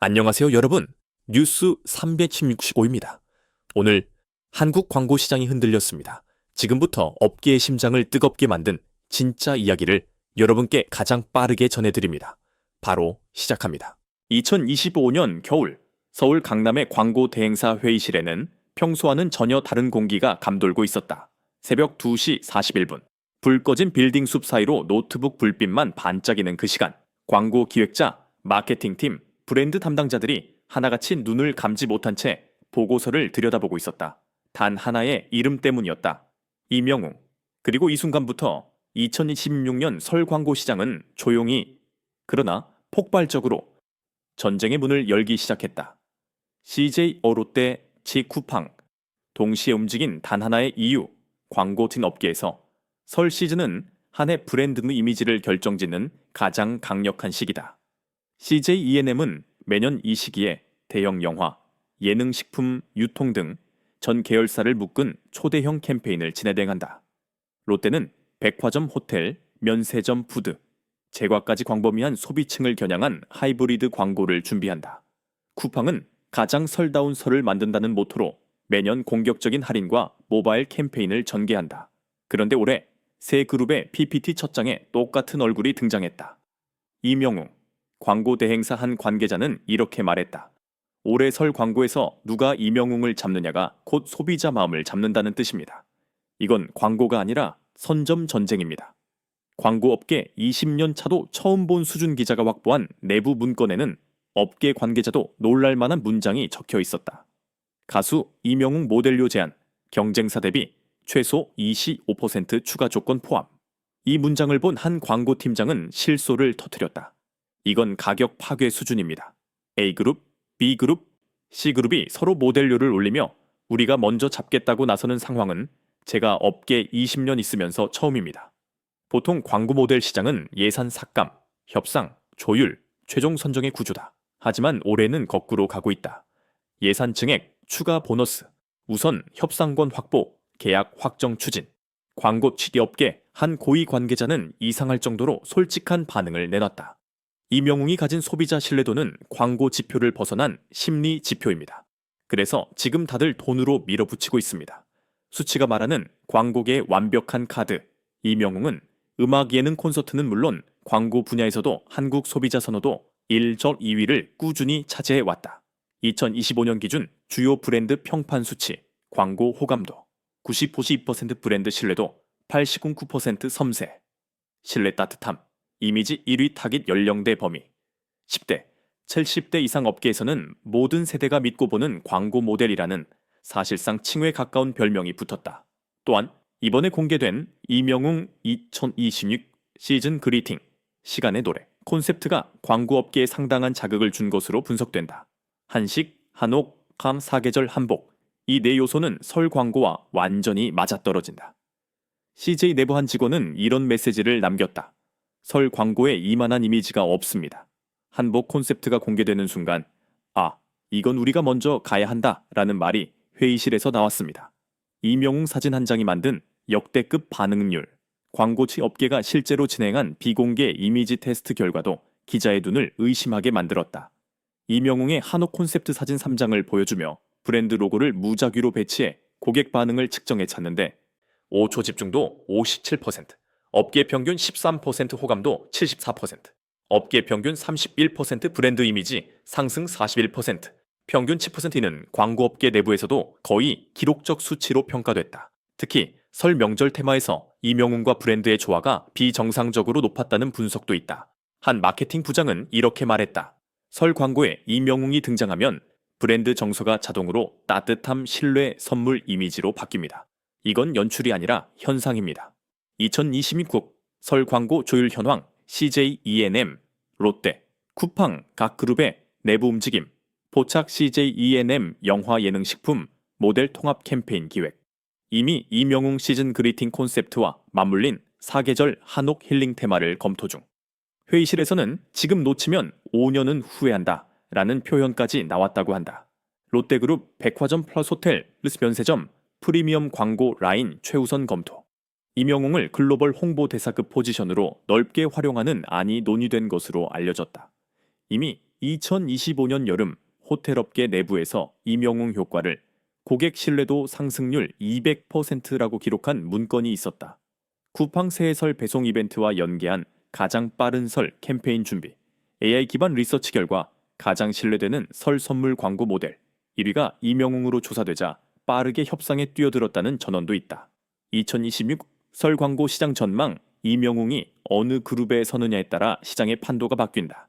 안녕하세요, 여러분. 뉴스 365입니다. 오늘 한국 광고 시장이 흔들렸습니다. 지금부터 업계의 심장을 뜨겁게 만든 진짜 이야기를 여러분께 가장 빠르게 전해드립니다. 바로 시작합니다. 2025년 겨울 서울 강남의 광고 대행사 회의실에는 평소와는 전혀 다른 공기가 감돌고 있었다. 새벽 2시 41분. 불 꺼진 빌딩 숲 사이로 노트북 불빛만 반짝이는 그 시간. 광고 기획자, 마케팅팀, 브랜드 담당자들이 하나같이 눈을 감지 못한 채 보고서를 들여다보고 있었다. 단 하나의 이름 때문이었다. 이명웅. 그리고 이 순간부터 2026년 설 광고 시장은 조용히 그러나 폭발적으로 전쟁의 문을 열기 시작했다. CJ 어롯데 지쿠팡 동시에 움직인 단 하나의 이유 광고 틴 업계에서 설 시즌은 한 해 브랜드 이미지를 결정짓는 가장 강력한 시기다. CJ E&M은 매년 이 시기에 대형 영화, 예능 식품, 유통 등 전 계열사를 묶은 초대형 캠페인을 진행한다. 롯데는 백화점 호텔, 면세점 푸드, 제과까지 광범위한 소비층을 겨냥한 하이브리드 광고를 준비한다. 쿠팡은 가장 설다운 설을 만든다는 모토로 매년 공격적인 할인과 모바일 캠페인을 전개한다. 그런데 올해 세 그룹의 PPT 첫 장에 똑같은 얼굴이 등장했다. 이명웅, 광고 대행사 한 관계자는 이렇게 말했다. 올해 설 광고에서 누가 이명웅을 잡느냐가 곧 소비자 마음을 잡는다는 뜻입니다. 이건 광고가 아니라 선점 전쟁입니다. 광고업계 20년 차도 처음 본 수준 기자가 확보한 내부 문건에는 업계 관계자도 놀랄 만한 문장이 적혀 있었다. 가수 이명웅 모델료 제한, 경쟁사 대비 최소 25% 추가 조건 포함. 이 문장을 본 한 광고 팀장은 실소를 터뜨렸다. 이건 가격 파괴 수준입니다. A그룹, B그룹, C그룹이 서로 모델료를 올리며 우리가 먼저 잡겠다고 나서는 상황은 제가 업계 20년 있으면서 처음입니다. 보통 광고 모델 시장은 예산 삭감, 협상, 조율, 최종 선정의 구조다. 하지만 올해는 거꾸로 가고 있다. 예산 증액, 추가 보너스, 우선 협상권 확보, 계약 확정 추진. 광고 취기업계 한 고위 관계자는 이상할 정도로 솔직한 반응을 내놨다. 이명웅이 가진 소비자 신뢰도는 광고 지표를 벗어난 심리 지표입니다. 그래서 지금 다들 돈으로 밀어붙이고 있습니다. 수치가 말하는 광고계의 완벽한 카드. 이명웅은 음악 예능 콘서트는 물론 광고 분야에서도 한국 소비자 선호도 1절 2위를 꾸준히 차지해 왔다. 2025년 기준 주요 브랜드 평판 수치, 광고 호감도, 90-52% 브랜드 신뢰도, 89% 섬세, 신뢰 따뜻함, 이미지 1위 타깃 연령대 범위, 10대, 70대 이상 업계에서는 모든 세대가 믿고 보는 광고 모델이라는 사실상 칭호에 가까운 별명이 붙었다. 또한 이번에 공개된 이명웅 2026 시즌 그리팅, 시간의 노래, 콘셉트가 광고 업계에 상당한 자극을 준 것으로 분석된다. 한식, 한옥, 감 사계절 한복 이 네 요소는 설 광고와 완전히 맞아떨어진다. CJ 내부 한 직원은 이런 메시지를 남겼다. 설 광고에 이만한 이미지가 없습니다. 한복 콘셉트가 공개되는 순간 아, 이건 우리가 먼저 가야 한다 라는 말이 회의실에서 나왔습니다. 이명웅 사진 한 장이 만든 역대급 반응률, 광고치 업계가 실제로 진행한 비공개 이미지 테스트 결과도 기자의 눈을 의심하게 만들었다. 이명웅의 한옥 콘셉트 사진 3장을 보여주며 브랜드 로고를 무작위로 배치해 고객 반응을 측정해 찼는데 5초 집중도 57%, 업계 평균 13% 호감도 74%, 업계 평균 31% 브랜드 이미지 상승 41%, 평균 10%는 광고업계 내부에서도 거의 기록적 수치로 평가됐다. 특히 설 명절 테마에서 이명웅과 브랜드의 조화가 비정상적으로 높았다는 분석도 있다. 한 마케팅 부장은 이렇게 말했다. 설 광고에 이명웅이 등장하면 브랜드 정서가 자동으로 따뜻함, 신뢰, 선물 이미지로 바뀝니다. 이건 연출이 아니라 현상입니다. 2026국 설 광고 조율 현황 CJ E&M, 롯데, 쿠팡 각 그룹의 내부 움직임, 포착 CJ E&M 영화 예능 식품 모델 통합 캠페인 기획. 이미 이명웅 시즌 그리팅 콘셉트와 맞물린 사계절 한옥 힐링 테마를 검토 중. 회의실에서는 지금 놓치면 5년은 후회한다 라는 표현까지 나왔다고 한다. 롯데그룹 백화점 플러스 호텔, 르스 면세점, 프리미엄 광고 라인 최우선 검토. 이명웅을 글로벌 홍보 대사급 포지션으로 넓게 활용하는 안이 논의된 것으로 알려졌다. 이미 2025년 여름 호텔업계 내부에서 이명웅 효과를 고객 신뢰도 상승률 200%라고 기록한 문건이 있었다. 쿠팡 새해설 배송 이벤트와 연계한 가장 빠른 설 캠페인 준비, AI 기반 리서치 결과 가장 신뢰되는 설 선물 광고 모델 1위가 이명웅으로 조사되자 빠르게 협상에 뛰어들었다는 전언도 있다. 2026 설 광고 시장 전망 이명웅이 어느 그룹에 서느냐에 따라 시장의 판도가 바뀐다.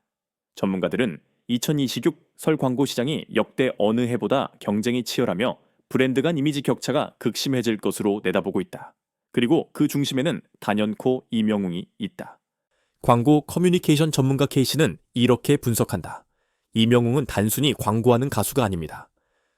전문가들은 2026 설 광고 시장이 역대 어느 해보다 경쟁이 치열하며 브랜드 간 이미지 격차가 극심해질 것으로 내다보고 있다. 그리고 그 중심에는 단연코 이명웅이 있다. 광고 커뮤니케이션 전문가 K씨는 이렇게 분석한다. 이명웅은 단순히 광고하는 가수가 아닙니다.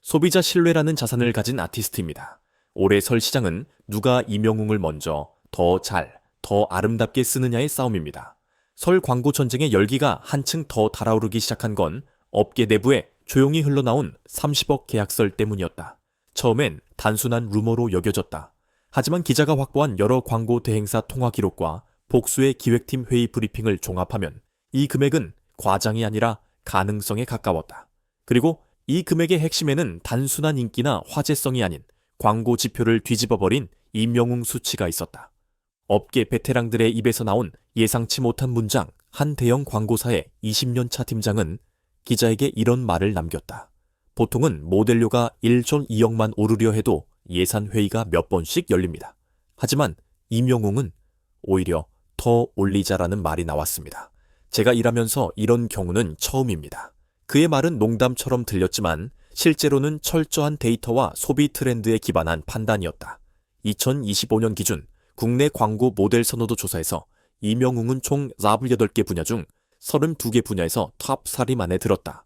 소비자 신뢰라는 자산을 가진 아티스트입니다. 올해 설 시장은 누가 이명웅을 먼저 더 잘, 더 아름답게 쓰느냐의 싸움입니다. 설 광고 전쟁의 열기가 한층 더 달아오르기 시작한 건 업계 내부에 조용히 흘러나온 30억 계약설 때문이었다. 처음엔 단순한 루머로 여겨졌다. 하지만 기자가 확보한 여러 광고 대행사 통화 기록과 복수의 기획팀 회의 브리핑을 종합하면 이 금액은 과장이 아니라 가능성에 가까웠다. 그리고 이 금액의 핵심에는 단순한 인기나 화제성이 아닌 광고 지표를 뒤집어버린 임영웅 수치가 있었다. 업계 베테랑들의 입에서 나온 예상치 못한 문장, 한 대형 광고사의 20년 차 팀장은 기자에게 이런 말을 남겼다. 보통은 모델료가 1조 2억만 오르려 해도 예산 회의가 몇 번씩 열립니다. 하지만 임영웅은 오히려 더 올리자라는 말이 나왔습니다. 제가 일하면서 이런 경우는 처음입니다. 그의 말은 농담처럼 들렸지만 실제로는 철저한 데이터와 소비 트렌드에 기반한 판단이었다. 2025년 기준 국내 광고 모델 선호도 조사에서 이명웅은 총 48개 분야 중 32개 분야에서 탑 3림 안에 들었다.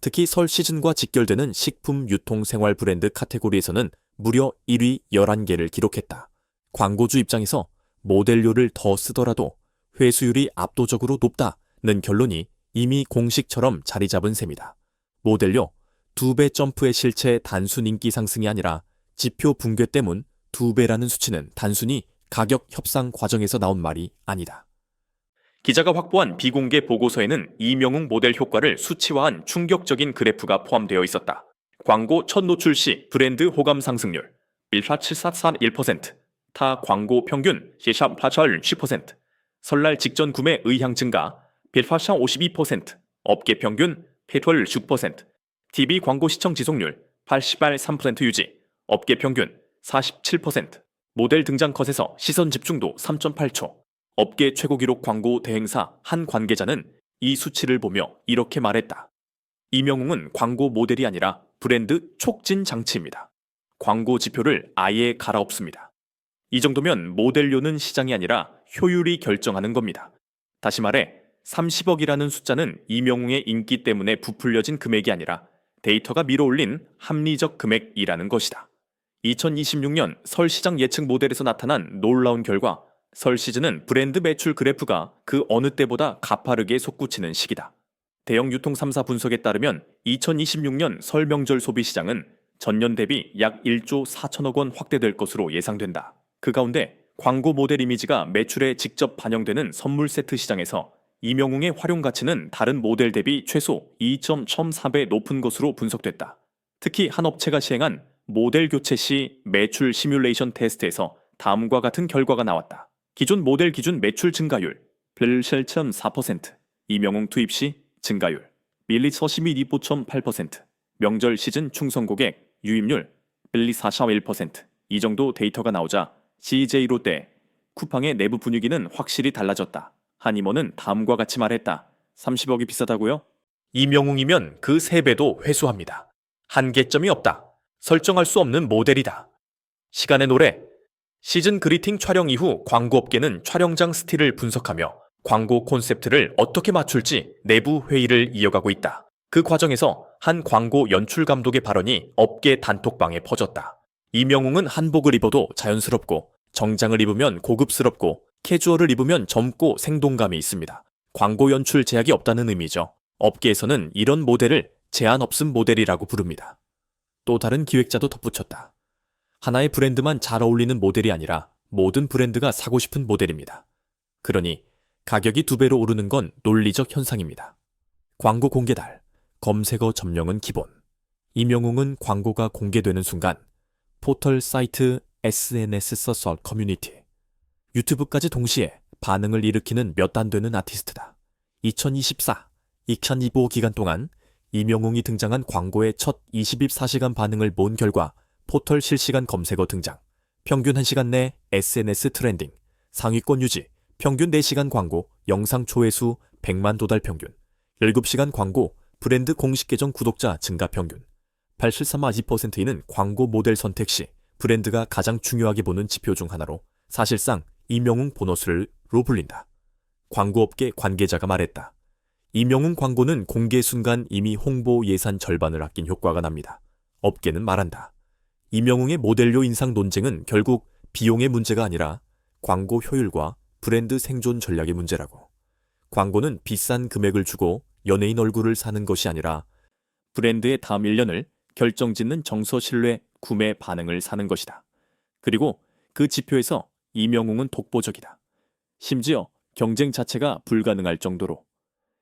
특히 설 시즌과 직결되는 식품 유통 생활 브랜드 카테고리에서는 무려 1위 11개를 기록했다. 광고주 입장에서 모델료를 더 쓰더라도 회수율이 압도적으로 높다는 결론이 이미 공식처럼 자리 잡은 셈이다. 모델료 두 배 점프의 실체 단순 인기 상승이 아니라 지표 붕괴 때문 두 배라는 수치는 단순히 가격 협상 과정에서 나온 말이 아니다. 기자가 확보한 비공개 보고서에는 이명웅 모델 효과를 수치화한 충격적인 그래프가 포함되어 있었다. 광고 첫 노출 시 브랜드 호감 상승률 1.7441%, 타 광고 평균 10.810%, 설날 직전 구매 의향 증가 1.52%, 업계 평균 8.6%, TV 광고 시청 지속률 88.3% 유지, 업계 평균 47%, 모델 등장 컷에서 시선 집중도 3.8초, 업계 최고 기록 광고 대행사 한 관계자는 이 수치를 보며 이렇게 말했다. 이명웅은 광고 모델이 아니라 브랜드 촉진 장치입니다. 광고 지표를 아예 갈아엎습니다. 이 정도면 모델료는 시장이 아니라 효율이 결정하는 겁니다. 다시 말해 30억이라는 숫자는 이명웅의 인기 때문에 부풀려진 금액이 아니라 데이터가 밀어올린 합리적 금액이라는 것이다. 2026년 설 시장 예측 모델에서 나타난 놀라운 결과 설 시즌은 브랜드 매출 그래프가 그 어느 때보다 가파르게 솟구치는 시기다. 대형 유통 3사 분석에 따르면 2026년 설 명절 소비 시장은 전년 대비 약 1조 4천억 원 확대될 것으로 예상된다. 그 가운데 광고 모델 이미지가 매출에 직접 반영되는 선물 세트 시장에서 이명웅의 활용 가치는 다른 모델 대비 최소 2.14배 높은 것으로 분석됐다. 특히 한 업체가 시행한 모델 교체 시 매출 시뮬레이션 테스트에서 다음과 같은 결과가 나왔다. 기존 모델 기준 매출 증가율 87.4%, 이명웅 투입 시 증가율 밀리 서시미 리포.8%, 명절 시즌 충성 고객 유입률 빌리 4.1%이 정도 데이터가 나오자 CJ 롯데 쿠팡의 내부 분위기는 확실히 달라졌다. 한 임원은 다음과 같이 말했다. 30억이 비싸다고요? 이명웅이면 그 3배도 회수합니다. 한계점이 없다. 설정할 수 없는 모델이다. 시간의 노래 시즌 그리팅 촬영 이후 광고업계는 촬영장 스틸을 분석하며 광고 콘셉트를 어떻게 맞출지 내부 회의를 이어가고 있다. 그 과정에서 한 광고 연출 감독의 발언이 업계 단톡방에 퍼졌다. 이명웅은 한복을 입어도 자연스럽고 정장을 입으면 고급스럽고 캐주얼을 입으면 젊고 생동감이 있습니다. 광고 연출 제약이 없다는 의미죠. 업계에서는 이런 모델을 제한 없음 모델이라고 부릅니다. 또 다른 기획자도 덧붙였다. 하나의 브랜드만 잘 어울리는 모델이 아니라 모든 브랜드가 사고 싶은 모델입니다. 그러니 가격이 두 배로 오르는 건 논리적 현상입니다. 광고 공개달. 검색어 점령은 기본. 임영웅은 광고가 공개되는 순간 포털 사이트 SNS 서설 커뮤니티 유튜브까지 동시에 반응을 일으키는 몇 안 되는 아티스트다. 2024, 2025 기간 동안 이명웅이 등장한 광고의 첫 24시간 반응을 모은 결과 포털 실시간 검색어 등장, 평균 1시간 내 SNS 트렌딩, 상위권 유지, 평균 4시간 광고, 영상 조회수 100만 도달 평균, 7시간 광고, 브랜드 공식 계정 구독자 증가 평균, 83.2%는 광고 모델 선택 시 브랜드가 가장 중요하게 보는 지표 중 하나로 사실상 이명웅 보너스로 불린다. 광고업계 관계자가 말했다. 이명웅 광고는 공개 순간 이미 홍보 예산 절반을 아낀 효과가 납니다. 업계는 말한다. 이명웅의 모델료 인상 논쟁은 결국 비용의 문제가 아니라 광고 효율과 브랜드 생존 전략의 문제라고. 광고는 비싼 금액을 주고 연예인 얼굴을 사는 것이 아니라 브랜드의 다음 1년을 결정짓는 정서 신뢰 구매 반응을 사는 것이다. 그리고 그 지표에서 이명웅은 독보적이다. 심지어 경쟁 자체가 불가능할 정도로.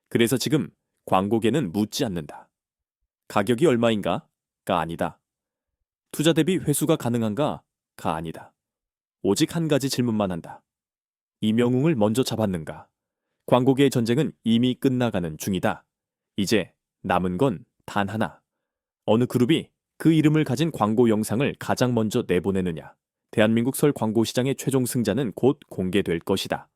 그래서 지금 광고계는 묻지 않는다. 가격이 얼마인가? 가 아니다. 투자 대비 회수가 가능한가? 가 아니다. 오직 한 가지 질문만 한다. 이명웅을 먼저 잡았는가? 광고계의 전쟁은 이미 끝나가는 중이다. 이제 남은 건 단 하나. 어느 그룹이 그 이름을 가진 광고 영상을 가장 먼저 내보내느냐. 대한민국 설 광고 시장의 최종 승자는 곧 공개될 것이다.